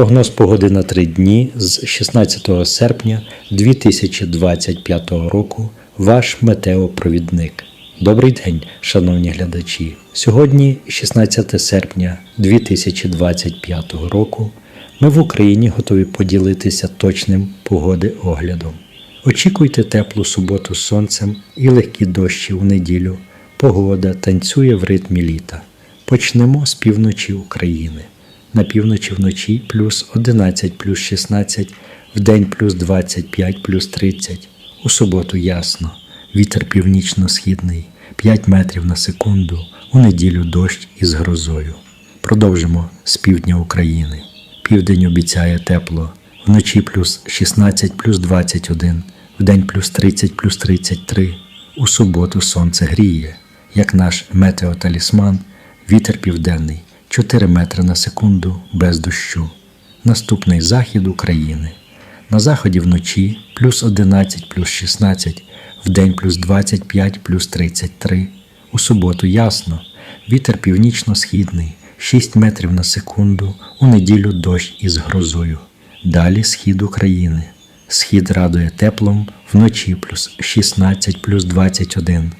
Прогноз погоди на три дні з 16 серпня 2025 року. Ваш метеопровідник. Добрий день, шановні глядачі. Сьогодні, 16 серпня 2025 року, ми в Україні готові поділитися точним погоди оглядом. Очікуйте теплу суботу з сонцем і легкі дощі у неділю. Погода танцює в ритмі літа. Почнемо з півночі України. На півночі вночі плюс 11 плюс 16, вдень плюс 25 плюс 30. У суботу ясно. Вітер північно-східний 5 метрів на секунду. У неділю дощ із грозою. Продовжимо з півдня України. Південь обіцяє тепло. Вночі плюс 16 плюс 21, вдень плюс 30 плюс 33. У суботу сонце гріє, як наш метеоталісман, вітер південний 4 метри на секунду без дощу. Наступний захід України. На заході вночі плюс 11 плюс 16, вдень плюс 25 плюс 33. У суботу ясно. Вітер північно-східний 6 метрів на секунду, у неділю дощ із грозою. Далі схід України. Схід радує теплом, вночі плюс 16 плюс 21,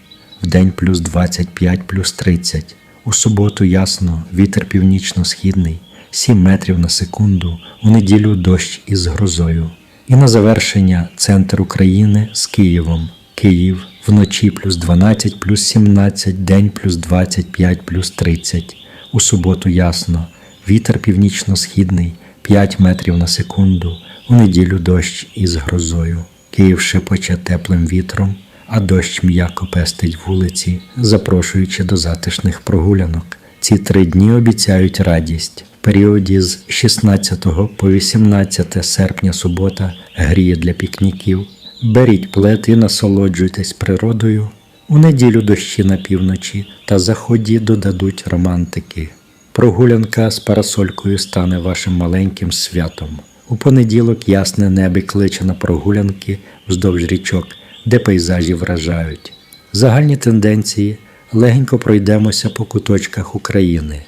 вдень плюс 25 плюс 30. У суботу ясно, вітер північно-східний 7 метрів на секунду, у неділю дощ із грозою. І на завершення центр України з Києвом. Київ вночі плюс 12 плюс 17, день плюс 25 плюс 30. У суботу ясно, вітер північно-східний 5 метрів на секунду, у неділю дощ із грозою. Київ шепоче теплим вітром, а дощ м'яко пестить вулиці, запрошуючи до затишних прогулянок. Ці три дні обіцяють радість. В періоді з 16 по 18 серпня субота гріє для пікніків. Беріть плед і насолоджуйтесь природою. У неділю дощі на півночі та заході додадуть романтики. Прогулянка з парасолькою стане вашим маленьким святом. У понеділок ясне небо кличе на прогулянки вздовж річок, де пейзажі вражають. Загальні тенденції легенько пройдемося по куточках України.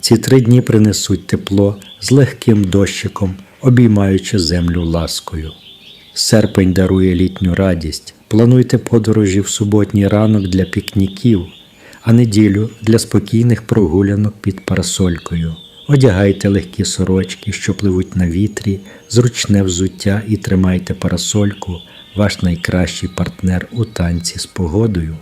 Ці три дні принесуть тепло з легким дощиком, обіймаючи землю ласкою. Серпень дарує літню радість. Плануйте подорожі в суботній ранок для пікніків, а неділю для спокійних прогулянок під парасолькою. Одягайте легкі сорочки, що пливуть на вітрі, зручне взуття і тримайте парасольку, ваш найкращий партнер у танці з погодою.